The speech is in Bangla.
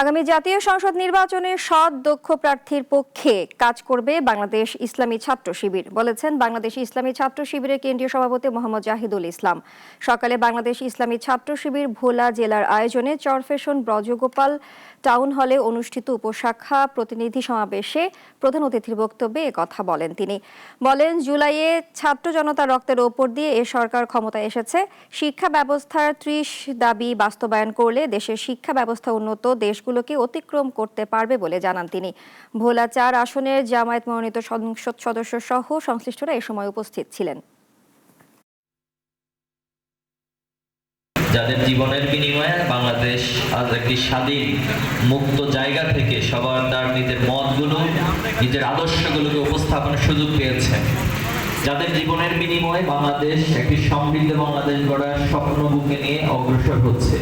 আগামী জাতীয় সংসদ নির্বাচনে সৎ, দক্ষ প্রার্থীর পক্ষে কাজ করবে বাংলাদেশ ইসলামী ছাত্র শিবির, বলেছেন বাংলাদেশ ইসলামী ছাত্র শিবিরের কেন্দ্রীয় সভাপতি মোহাম্মদ জাহিদুল ইসলাম। সকালে বাংলাদেশ ইসলামী ছাত্র শিবির ভোলা জেলার আয়োজনে চরফেশন ব্রজগোপাল টাউন হলে অনুষ্ঠিত উপশাখা প্রতিনিধি সমাবেশে প্রধান অতিথির বক্তব্যে কথা বলেন তিনি। বলেন, জুলাইয়ে ছাত্র জনতা রক্তের ওপর দিয়ে এ সরকার ক্ষমতায় এসেছে। শিক্ষা ব্যবস্থার ত্রিশ দাবি বাস্তবায়ন করলে দেশের শিক্ষা ব্যবস্থা উন্নত দেশগুলোকে অতিক্রম করতে পারবে বলে জানান তিনি। ভোলা চার আসনের জামায়াত মনোনীত সংসদ সদস্য সহ সংশ্লিষ্টরা এ সময় উপস্থিত ছিলেন। যাদের জীবনের বিনিময়ে বাংলাদেশ আজ একটি স্বাধীন, মুক্ত জায়গা থেকে সবার তার নিজের মতগুলো, নিজের আদর্শগুলোকে উপস্থাপনের সুযোগ পেয়েছে। যাদের জীবনের বিনিময়ে বাংলাদেশ একটি সমৃদ্ধ বাংলাদেশ গড়ার স্বপ্ন বুকে নিয়ে অগ্রসর হচ্ছে।